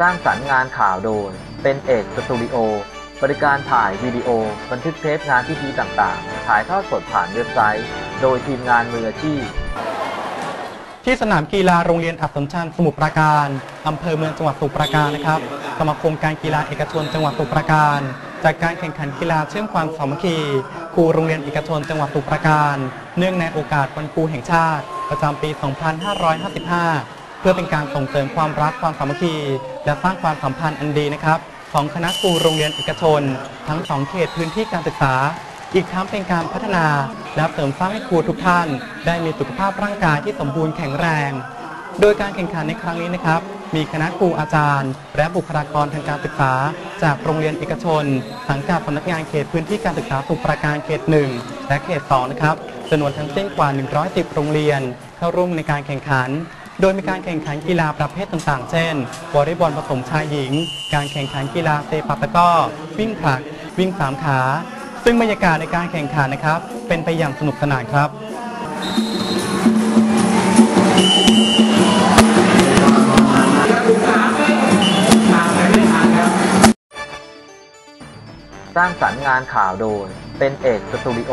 สร้างสรรค์งานข่าวโดย เป็นเอกสตูดิโอ บริการถ่ายวิดีโอ บันทึกเทปงานพิธีต่างๆ ถ่ายทอดสดผ่านเว็บไซต์ โดยทีมงานมืออาชีพ ที่สนามกีฬาโรงเรียนอัศสัมชัญสมุทรปราการอำเภอเมืองจังหวัดสมุทรปราการนะครับ สมาคมการกีฬาเอกชนจังหวัดสมุทรปราการจัดการแข่งขันกีฬาเชื่อมความสามัคคีครูโรงเรียนเอกชนจังหวัดสมุทรปราการ เนื่องในโอกาสวันครูแห่งชาติ ประจำปี 2555 เพื่อเป็นการส่งเสริมความรักความสามัคคี และสร้างความสัมพันธ์อันดีนะครับของคณะครูโรงเรียนเอกชน ทั้งสองเขตพื้นที่การศึกษา อีกทั้งเป็นการพัฒนา และเสริมสร้างให้ครูทุกท่าน ได้มีสุขภาพร่างกายที่สมบูรณ์แข็งแรง โดยการแข่งขันในครั้งนี้นะครับ มีคณะครูอาจารย์ และบุคลากรทางการศึกษา จากโรงเรียนเอกชน สังกัดสำนักงานเขตพื้นที่การศึกษาสุพรปราการเขต 1 และเขต 2 นะครับจำนวนทั้งสิ้นกว่า 110 โรงเรียน เข้าร่วมในการแข่งขัน โดยมีการแข่งขันกีฬาประเภทต่างๆ เช่น วอลเลย์บอลผสมชายหญิง การแข่งขันกีฬาเซปัตะก้อ วิ่งผลัก วิ่งสามขา ซึ่งบรรยากาศในการแข่งขันนะครับ เป็นไปอย่างสนุกสนานครับสร้างสรรค์งานข่าวโดย เป็นเอกสตูดิโอ